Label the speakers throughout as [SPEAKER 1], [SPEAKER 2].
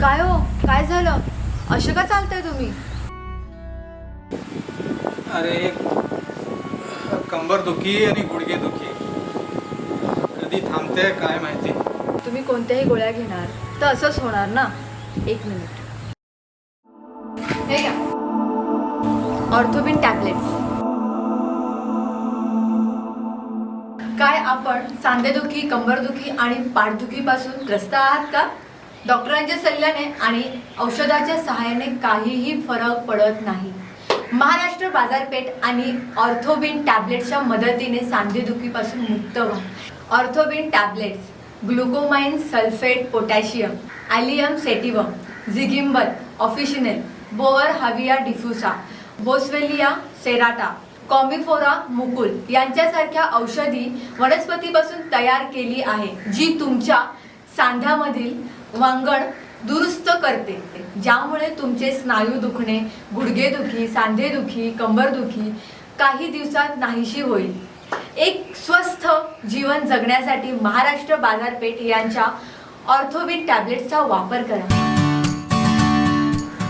[SPEAKER 1] काय हो? काय झालं? असे का चालताय तुम्ही?
[SPEAKER 2] अरे कंबर दुखी आणि गुडघे दुखी. कधी थांबते काय माहिती.
[SPEAKER 1] तुम्ही कोणत्याही गोळ्या घेणार तर असंच होणार ना? एक मिनिट. हे घ्या. Orthobin tablets. काय आपण सांधेदुखी कंबरदुखी आणि पाठदुखीपासून त्रस्त आहात का? डॉक्टरांच्या सल्ल्याने आणि औषधाच्या सहाय्याने काहीही फरक पडत नाही. महाराष्ट्र बाजारपेठ आणि ऑर्थोबिन टॅबलेट्सच्या मदतीने सांधेदुखीपासून मुक्त व्हा. Orthobin tablets glucosamine sulphate potassium allium sativum zingiber officinale boerhavia diffusa boswellia serrata commiphora mukul यांच्यासारख्या औषधी वनस्पतीपासून तयार केली आहे जी तुमच्या सांध्यामधील वांगण दुरुस्त करते. ज्यामुळे तुमचे स्नायू दुखणे गुडघेदुखी सांधेदुखी कंबरदुखी काही दिवसात नाहीशी होईल. एक स्वस्थ जीवन जगण्यासाठी महाराष्ट्र बाजारपेठ यांच्या ऑर्थोबिन टॅबलेट्सचा वापर करा.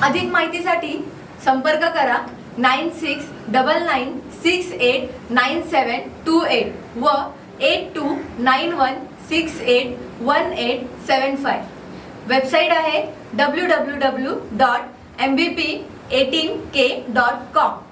[SPEAKER 1] अधिक माहितीसाठी संपर्क करा. nine six double nine six eight nine seven two eight व eight two nine one six eight one eight seven five website आहे W W W dot M B P eighteen K dot com